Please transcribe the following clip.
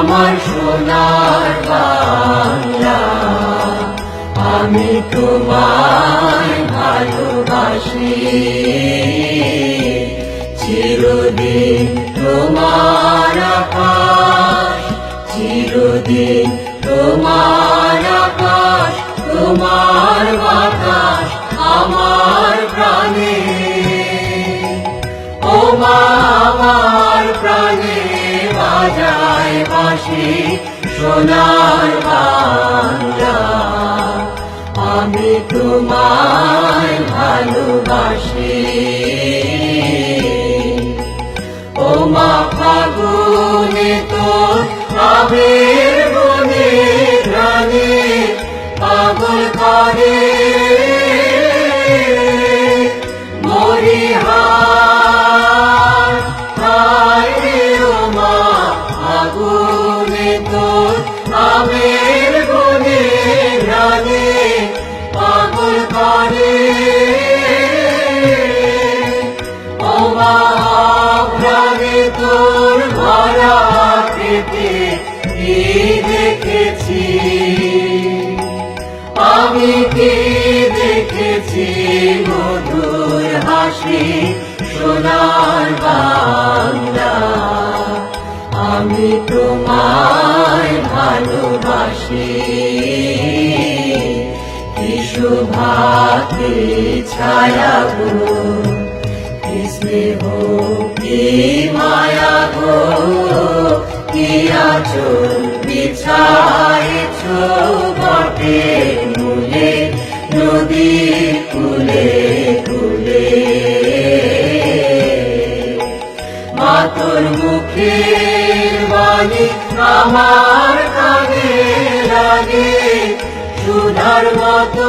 আমার সোনার বাংলা। আমি তোমায় ভালোবাসি। চিরদিন তোমার আকাশ, চিরদিন তোমার আকাশ, তোমার বাতাস আমার প্রাণে। ও মা, আমার প্রাণে বাজায় বাসি সোনার বাংলা। আমি তোমায় ভালোবাসি। ও মা ফাগুনে তোর আবির বনে প্রাণে পাগল করে। মরিহার দেখেছি। আমি কি দেখেছি মধুর হাসি? সোনার বাংলা। আমি তোমায় ভালোবাসি। কি শুভাতে ছায়া গো। স্নেহ, কি মায়া গো। কি বিছাইছ বটে মূলে নদী কুলে কুলে মাতুর মুখে বাণী আমার কানে লাগে সুধার মতো